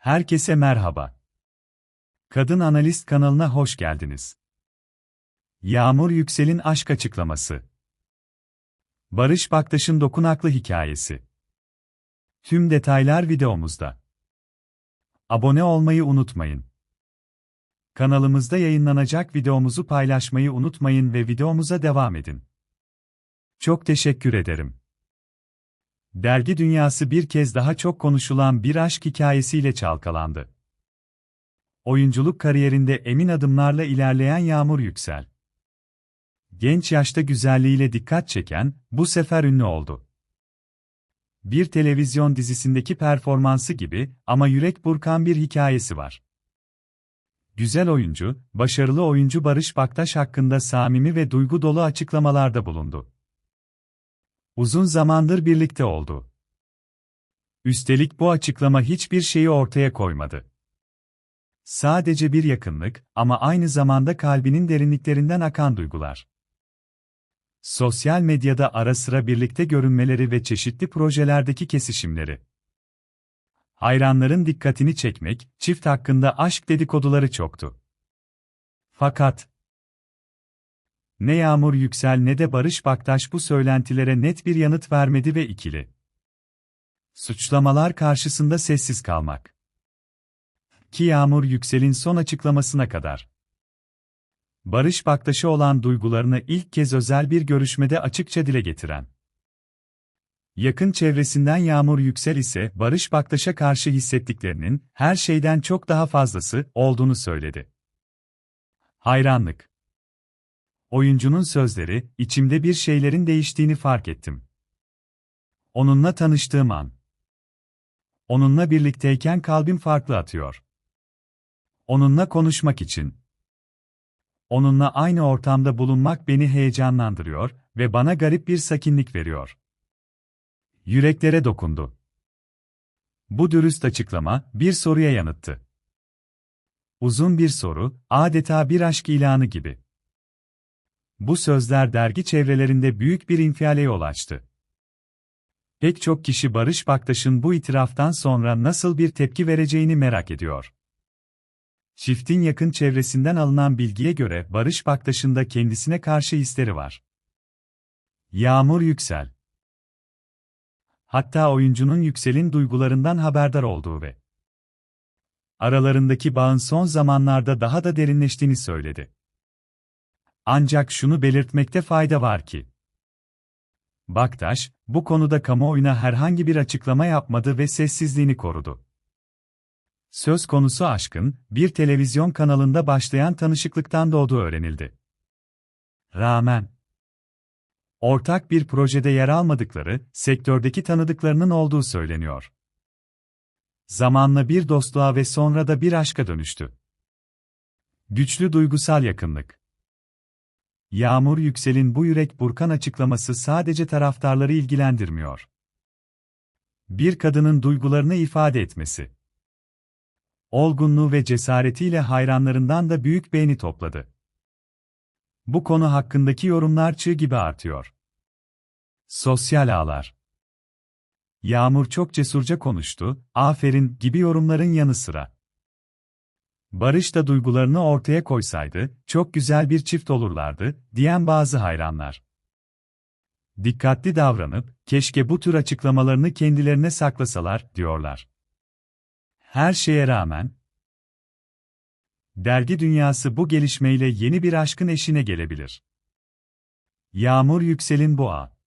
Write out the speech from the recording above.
Herkese merhaba. Kadın Analist kanalına hoş geldiniz. Yağmur Yüksel'in aşk açıklaması. Barış Baktaş'ın dokunaklı hikayesi. Tüm detaylar videomuzda. Abone olmayı unutmayın. Kanalımızda yayınlanacak videomuzu paylaşmayı unutmayın ve videomuza devam edin. Çok teşekkür ederim. Dergi dünyası bir kez daha çok konuşulan bir aşk hikayesiyle çalkalandı. Oyunculuk kariyerinde emin adımlarla ilerleyen Yağmur Yüksel. Genç yaşta güzelliğiyle dikkat çeken, bu sefer ünlü oldu. Bir televizyon dizisindeki performansı gibi ama yürek burkan bir hikayesi var. Güzel oyuncu, başarılı oyuncu Barış Baktaş hakkında samimi ve duygu dolu açıklamalarda bulundu. Uzun zamandır birlikte oldu. Üstelik bu açıklama hiçbir şeyi ortaya koymadı. Sadece bir yakınlık ama aynı zamanda kalbinin derinliklerinden akan duygular. Sosyal medyada ara sıra birlikte görünmeleri ve çeşitli projelerdeki kesişimleri. Hayranların dikkatini çekmek, çift hakkında aşk dedikoduları çoktu. Fakat, ne Yağmur Yüksel ne de Barış Baktaş bu söylentilere net bir yanıt vermedi ve ikili. Suçlamalar karşısında sessiz kalmak. Ki Yağmur Yüksel'in son açıklamasına kadar. Barış Baktaş'a olan duygularını ilk kez özel bir görüşmede açıkça dile getiren. Yakın çevresinden Yağmur Yüksel ise Barış Baktaş'a karşı hissettiklerinin her şeyden çok daha fazlası olduğunu söyledi. Hayranlık Oyuncunun sözleri, içimde bir şeylerin değiştiğini fark ettim. Onunla tanıştığım an. Onunla birlikteyken kalbim farklı atıyor. Onunla konuşmak için. Onunla aynı ortamda bulunmak beni heyecanlandırıyor ve bana garip bir sakinlik veriyor. Yüreklere dokundu. Bu dürüst açıklama bir soruya yanıttı. Uzun bir soru, adeta bir aşk ilanı gibi. Bu sözler dergi çevrelerinde büyük bir infiale yol açtı. Pek çok kişi Barış Baktaş'ın bu itiraftan sonra nasıl bir tepki vereceğini merak ediyor. Çiftin yakın çevresinden alınan bilgiye göre Barış Baktaş'ın da kendisine karşı hisleri var. Yağmur Yüksel Hatta oyuncunun Yüksel'in duygularından haberdar olduğu ve aralarındaki bağın son zamanlarda daha da derinleştiğini söyledi. Ancak şunu belirtmekte fayda var ki, Baktaş, bu konuda kamuoyuna herhangi bir açıklama yapmadı ve sessizliğini korudu. Söz konusu aşkın, bir televizyon kanalında başlayan tanışıklıktan doğduğu öğrenildi. Rağmen, ortak bir projede yer almadıkları, sektördeki tanıdıklarının olduğu söyleniyor. Zamanla bir dostluğa ve sonra da bir aşka dönüştü. Güçlü duygusal yakınlık. Yağmur Yüksel'in bu yürek burkan açıklaması sadece taraftarları ilgilendirmiyor. Bir kadının duygularını ifade etmesi. Olgunluğu ve cesaretiyle hayranlarından da büyük beğeni topladı. Bu konu hakkındaki yorumlar çığ gibi artıyor. Sosyal ağlar. Yağmur çok cesurca konuştu, aferin gibi yorumların yanı sıra. Barış da duygularını ortaya koysaydı, çok güzel bir çift olurlardı, diyen bazı hayranlar. Dikkatli davranıp, keşke bu tür açıklamalarını kendilerine saklasalar, diyorlar. Her şeye rağmen, dergi dünyası bu gelişmeyle yeni bir aşkın eşine gelebilir. Yağmur Yüksel'in Boğa